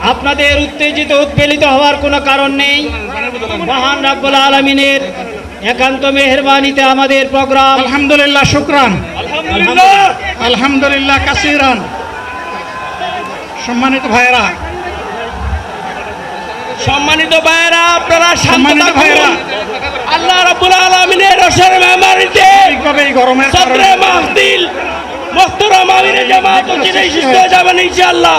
আপনাদের উত্তেজিত উৎপেলিত হওয়ার কোনো কারণ নেই। মহান রাব্বুল আলমিনের একান্ত মেহরবানিতে আমাদের প্রোগ্রাম। আলহামদুলিল্লাহ শুক্রান। আলহামদুলিল্লাহ। কাসিরান। সম্মানিত ভাইরা সম্মানিত ভাইয়েরা আপনারা সম্মানিত ভাইরা। আল্লাহ রাব্বুল আলামিনের রসের মেমারিতে গরমের সদরে মাহদিল মোহতরম আমিরে জামাত ও সুস্থ হয়ে যাবেন ইনশাআল্লাহ।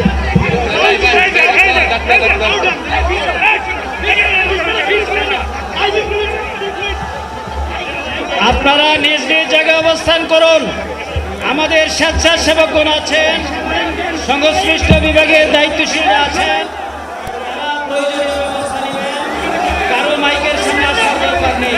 আপনারা নিজ নিজ জায়গায় অবস্থান করুন আমাদের স্বেচ্ছাসেবকগণ আছেন, সংশ্লিষ্ট বিভাগের দায়িত্বশীল আছেন। কারও মাইকের সামনে আসার দরকার নেই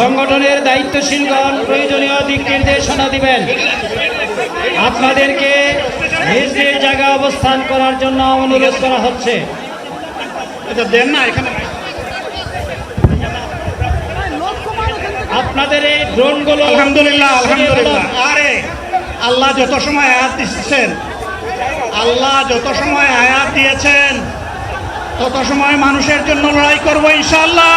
সংগঠনের দায়িত্বশীলগণ প্রয়োজনীয় দিক নির্দেশনা দিবেন। আপনাদেরকে নিজ নিজ জায়গায় অবস্থান করার জন্য অনুরোধ করা হচ্ছে। এটা দেন না এখানে আপনাদের এই ড্রোনগুলো আলহামদুলিল্লাহ আলহামদুলিল্লাহ। আরে আল্লাহ যত সময় আয়াত দিচ্ছেন আল্লাহ যত সময় আয়াত দিয়েছেন তত সময় মানুষের জন্য লড়াই করব ইনশাল্লাহ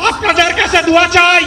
আপনাদের কাছে দোয়া চাই